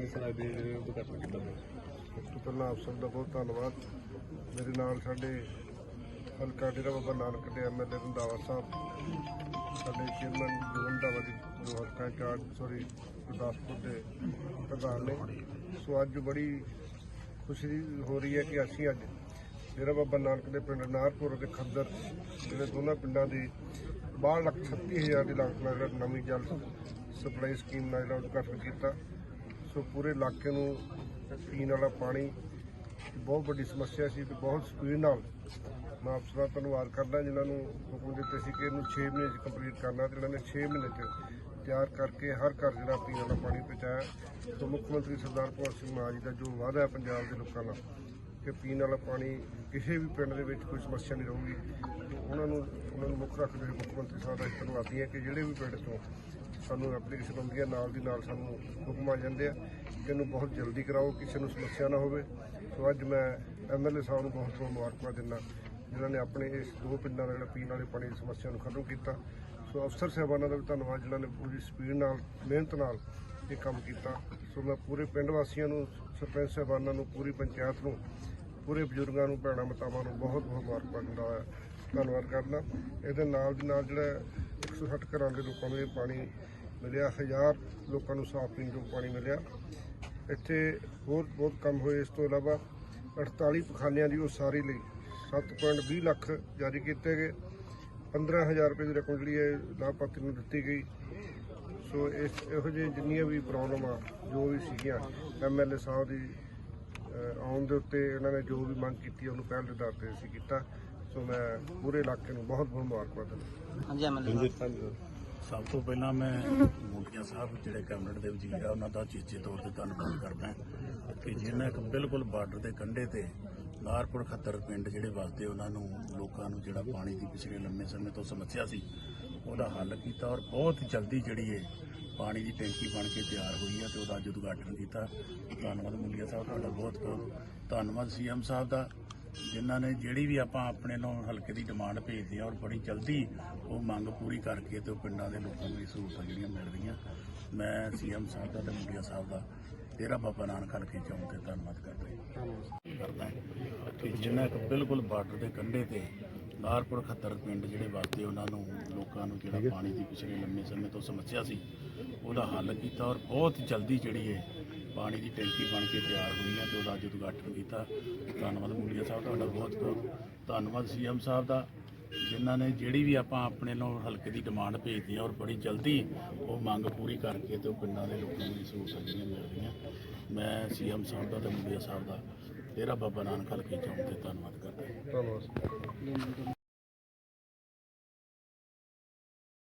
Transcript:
ਹਾਂਜੀ ਸਰ ਦੇ ਉਦਘਾਟਨ ਕੀਤਾ ਸਭ ਤੋਂ ਪਹਿਲਾਂ ਆਪ ਸਭ ਦਾ ਬਹੁਤ ਧੰਨਵਾਦ। ਮੇਰੇ ਨਾਲ ਸਾਡੇ ਹਲਕਾ ਡੇਰਾ ਬਾਬਾ ਨਾਨਕ ਦੇ ਐਮਐਲਏ ਰੰਧਾਵਾ ਸਾਹਿਬ, ਸਾਡੇ ਚੇਅਰਮੈਨ ਜੋ ਰੰਧਾਵਾ ਦੀ ਜੋ ਹਲਕਾ ਇੰਚਾਰਜ ਸੋਰੀ ਗੁਰਦਾਸਪੁਰ ਦੇ ਪ੍ਰਧਾਨ ਨੇ। ਸੋ ਅੱਜ ਬੜੀ ਖੁਸ਼ੀ ਹੋ ਰਹੀ ਹੈ ਕਿ ਅਸੀਂ ਅੱਜ ਡੇਰਾ ਬਾਬਾ ਨਾਨਕ ਦੇ ਪਿੰਡ ਨਾਰਪੁਰ ਅਤੇ ਖੱਦਰ, ਜਿਹੜੇ ਦੋਨਾਂ ਪਿੰਡਾਂ ਦੀ 62 ਲੱਖ 36 ਹਜ਼ਾਰ ਦੀ ਲਾਗਤ ਨਾਲ ਜਿਹੜਾ ਨਵੀਂ ਜਲ ਸਪਲਾਈ ਸਕੀਮ ਨਾਲ ਜਿਹੜਾ ਉਦਘਾਟਨ ਕੀਤਾ। ਸੋ ਪੂਰੇ ਇਲਾਕੇ ਨੂੰ ਪੀਣ ਵਾਲਾ ਪਾਣੀ ਬਹੁਤ ਵੱਡੀ ਸਮੱਸਿਆ ਸੀ ਤੇ ਬਹੁਤ ਸਪੀਡ ਨਾਲ ਮੈਂ ਅਫਸਰਾਂ ਦਾ ਧੰਨਵਾਦ ਕਰਦਾ ਜਿਨ੍ਹਾਂ ਨੂੰ ਹੁਕਮ ਦਿੱਤੇ ਸੀ ਕਿ ਇਹਨੂੰ 6 ਮਹੀਨੇ 'ਚ ਕੰਪਲੀਟ ਕਰਨਾ ਤੇ ਇਹਨਾਂ ਨੇ 6 ਮਹੀਨੇ 'ਚ ਤਿਆਰ ਕਰਕੇ ਹਰ ਘਰ ਜਿਹੜਾ ਪੀਣ ਵਾਲਾ ਪਾਣੀ ਪਹੁੰਚਾਇਆ। ਸੋ ਮੁੱਖ ਮੰਤਰੀ ਸਰਦਾਰ ਭਗਵੰਤ ਸਿੰਘ ਮਾਨ ਜੀ ਦਾ ਜੋ ਵਾਅਦਾ ਹੈ ਪੰਜਾਬ ਦੇ ਲੋਕਾਂ ਨਾਲ ਕਿ ਪੀਣ ਵਾਲਾ ਪਾਣੀ ਕਿਸੇ ਵੀ ਪਿੰਡ ਦੇ ਵਿੱਚ ਕੋਈ ਸਮੱਸਿਆ ਨਹੀਂ ਰਹੂਗੀ। ਉਹਨਾਂ ਨੂੰ ਉਹਨਾਂ ਨੂੰ ਮੁੱਖ ਰੱਖਦੇ ਹੋਏ ਮੁੱਖ ਮੰਤਰੀ ਸਾਹਿਬ ਦਾ ਇੱਕ ਧੰਨਵਾਦੀ ਹੈ ਕਿ ਜਿਹੜੇ ਵੀ ਪਿੰਡ ਤੋਂ ਸਾਨੂੰ ਐਪਲੀਕੇਸ਼ਨ ਆਉਂਦੀ ਹੈ, ਨਾਲ ਦੀ ਨਾਲ ਸਾਨੂੰ ਹੁਕਮ ਆ ਜਾਂਦੇ ਆ ਕਿ ਇਹਨੂੰ ਬਹੁਤ ਜਲਦੀ ਕਰਾਓ, ਕਿਸੇ ਨੂੰ ਸਮੱਸਿਆ ਨਾ ਹੋਵੇ। ਸੋ ਅੱਜ ਮੈਂ ਐਮਐਲਏ ਸਾਹਿਬ ਨੂੰ ਬਹੁਤ ਬਹੁਤ ਮੁਬਾਰਕਾਂ ਦਿੰਦਾ, ਜਿਨ੍ਹਾਂ ਨੇ ਆਪਣੇ ਇਸ ਦੋ ਪਿੰਡਾਂ ਦਾ ਜਿਹੜਾ ਪੀਣ ਵਾਲੇ ਪਾਣੀ ਦੀ ਸਮੱਸਿਆ ਨੂੰ ਖਤਮ ਕੀਤਾ। ਸੋ ਅਫਸਰ ਸਾਹਿਬਾਨਾਂ ਦਾ ਵੀ ਧੰਨਵਾਦ, ਜਿਨ੍ਹਾਂ ਨੇ ਪੂਰੀ ਸਪੀਡ ਨਾਲ, ਮਿਹਨਤ ਨਾਲ ਇਹ ਕੰਮ ਕੀਤਾ। ਸੋ ਮੈਂ ਪੂਰੇ ਪਿੰਡ ਵਾਸੀਆਂ ਨੂੰ, ਸਰਪੰਚ ਸਾਹਿਬਾਨਾਂ ਨੂੰ, ਪੂਰੀ ਪੰਚਾਇਤ ਨੂੰ, ਪੂਰੇ ਬਜ਼ੁਰਗਾਂ ਨੂੰ, ਭੈਣਾਂ ਮਤਾਵਾਂ ਨੂੰ ਬਹੁਤ ਬਹੁਤ ਮੁਬਾਰਕਾਂ ਦਿੰਦਾ ਹੋਇਆ। ਧੰਨਵਾਦ ਕਰਦਾ। ਇਹਦੇ ਨਾਲ ਦੀ ਨਾਲ ਜਿਹੜਾ 160 ਘਰਾਂ ਦੇ ਲੋਕਾਂ ਨੂੰ ਇਹ ਪਾਣੀ ਮਿਲਿਆ, ਹਜ਼ਾਰ ਲੋਕਾਂ ਨੂੰ ਸਾਫ਼ ਪੀਣ ਯੋਗ ਪਾਣੀ ਮਿਲਿਆ। ਇੱਥੇ ਹੋਰ ਬਹੁਤ ਕੰਮ ਹੋਏ। ਇਸ ਤੋਂ ਇਲਾਵਾ 48 ਪਖਾਨਿਆਂ ਦੀ ਉਸਾਰੀ ਲਈ 7.20 ਲੱਖ ਜਾਰੀ ਕੀਤੇ ਗਏ। 15000 ਰੁਪਏ ਦੀ ਰਕਮ ਜਿਹੜੀ ਹੈ ਲਾਭਪਾਤਰੀ ਨੂੰ ਦਿੱਤੀ ਗਈ। ਸੋ ਇਸ ਇਹੋ ਜਿਹੇ ਜਿੰਨੀਆਂ ਵੀ ਪ੍ਰੋਬਲਮ ਆ ਜੋ ਵੀ ਸੀਗੀਆਂ ਐਮਐਲਏ ਸਾਹਿਬ ਦੀ ਆਉਣ ਦੇ ਉੱਤੇ ਇਹਨਾਂ ਨੇ ਜੋ ਵੀ ਮੰਗ ਕੀਤੀ ਉਹਨੂੰ ਪਹਿਲ ਦੇ ਆਧਾਰ ਤੇ ਅਸੀਂ ਕੀਤਾ। ਸੋ ਮੈਂ ਪੂਰੇ ਇਲਾਕੇ ਨੂੰ ਬਹੁਤ ਬਹੁਤ ਮੁਬਾਰਕਬਾਦ ਦਿੰਦਾ। ਹਾਂਜੀ ਐਮਐਲਏ ਸਭ ਤੋਂ ਪਹਿਲਾਂ ਮੈਂ ਮੋਟੀਆਂ ਸਾਹਿਬ ਜਿਹੜੇ ਕੈਬਨਿਟ ਦੇ ਵਜ਼ੀਰ ਆ ਉਹਨਾਂ ਦਾ ਚੀਚੇ ਤੌਰ ਤੇ ਧੰਨਵਾਦ ਕਰਦਾ ਕਿ ਜਿਨ੍ਹਾਂ ਇੱਕ ਬਿਲਕੁਲ ਬਾਰਡਰ ਦੇ ਕੰਢੇ ਤੇ ਨਾਰਪੁਰ ਖੱਤਰ ਪਿੰਡ ਜਿਹੜੇ ਵਸਦੇ ਉਹਨਾਂ ਨੂੰ ਲੋਕਾਂ ਨੂੰ ਜਿਹੜਾ ਪਾਣੀ ਦੀ ਪਿਛਲੇ ਲੰਮੇ ਸਮੇਂ ਤੋਂ ਸਮੱਸਿਆ ਸੀ ਉਹਦਾ ਹੱਲ ਕੀਤਾ ਔਰ ਬਹੁਤ ਜਲਦੀ ਜਿਹੜੀ ਹੈ ਪਾਣੀ ਦੀ ਟੈਂਕੀ ਬਣ ਕੇ ਤਿਆਰ ਹੋਈ ਹੈ ਤੇ ਉਹਦਾ ਅੱਜ ਉਦਘਾਟਨ ਕੀਤਾ। ਧੰਨਵਾਦ ਮੁੰਡੀਆ ਸਾਹਿਬ ਤੁਹਾਡਾ ਬਹੁਤ ਬਹੁਤ ਧੰਨਵਾਦ ਸੀਐਮ ਸਾਹਿਬ ਦਾ ਜਿਨ੍ਹਾਂ ਨੇ ਜਿਹੜੀ ਵੀ ਆਪਾਂ ਆਪਣੇ ਨੂੰ ਹਲਕੇ ਦੀ ਡਿਮਾਂਡ ਭੇਜਦੇ ਆ ਔਰ ਬੜੀ ਜਲਦੀ ਉਹ ਮੰਗ ਪੂਰੀ ਕਰਕੇ ਤੇ ਉਹ ਪਿੰਡਾਂ ਦੇ ਲੋਕਾਂ ਨੂੰ ਇਹ ਸਹੂਲਤਾਂ ਜਿਹੜੀਆਂ ਮਿਲ ਰਹੀਆਂ। ਮੈਂ ਸੀਐਮ ਸਾਹਿਬ ਦਾ ਤੇ ਮੁੰਡਿਆ ਸਾਹਿਬ ਦਾ ਤੇਰਾ ਬਾਬਾ ਨਾਨਕ ਹਲਕੇ ਚੋਂ ਤੇ ਧੰਨਵਾਦ ਕਰਦਾ ਕਰਦਾ ਕਿ ਜਿਨ੍ਹਾਂ ਬਿਲਕੁਲ ਬਾਰਡਰ ਦੇ ਕੰਢੇ ਤੇ ਨਾਰਪੁਰ ਖੱਤਰ ਪਿੰਡ ਜਿਹੜੇ ਵਸਦੇ ਉਹਨਾਂ ਨੂੰ ਲੋਕਾਂ ਨੂੰ ਜਿਹੜਾ ਪਾਣੀ ਦੀ ਪਿਛਲੇ ਲੰਮੇ ਸਮੇਂ ਤੋਂ ਸਮੱਸਿਆ ਸੀ ਉਹਦਾ ਹੱਲ ਕੀਤਾ ਔਰ ਬਹੁਤ ਜਲਦੀ ਜਿਹੜੀ ਹੈ ਪਾਣੀ ਦੀ ਟੈਂਕੀ ਬਣ ਕੇ ਤਿਆਰ ਹੋਈ ਹੈ ਤੇ ਉਹਦਾ ਅੱਜ ਉਦਘਾਟਨ ਕੀਤਾ। ਧੰਨਵਾਦ ਮੁੰਡੀਆ ਸਾਹਿਬ ਤੁਹਾਡਾ ਬਹੁਤ ਬਹੁਤ ਧੰਨਵਾਦ ਸੀਐਮ ਸਾਹਿਬ ਦਾ ਜਿਨ੍ਹਾਂ ਨੇ ਜਿਹੜੀ ਵੀ ਆਪਾਂ ਆਪਣੇ ਨੂੰ ਹਲਕੇ ਦੀ ਡਿਮਾਂਡ ਭੇਜਦੇ ਆ ਔਰ ਬੜੀ ਜਲਦੀ ਉਹ ਮੰਗ ਪੂਰੀ ਕਰਕੇ ਤੇ ਉਹ ਪਿੰਡਾਂ ਦੇ ਲੋਕਾਂ ਨੂੰ ਸਹੂਲਤਾਂ ਜਿਹੜੀਆਂ ਮਿਲ ਰਹੀਆਂ ਮੈਂ ਸੀਐਮ ਸਾਹਿਬ ਦਾ ਤੇ ਮੁੰਡੀਆ ਸਾਹਿਬ ਦਾ ਤੇਰਾ ਬਾਬਾ ਨਾਨਕ ਹਲਕੇ ਚੋਂ ਤੇ ਧੰਨਵਾਦ ਕਰਦਾ ਧੰਨਵਾਦ।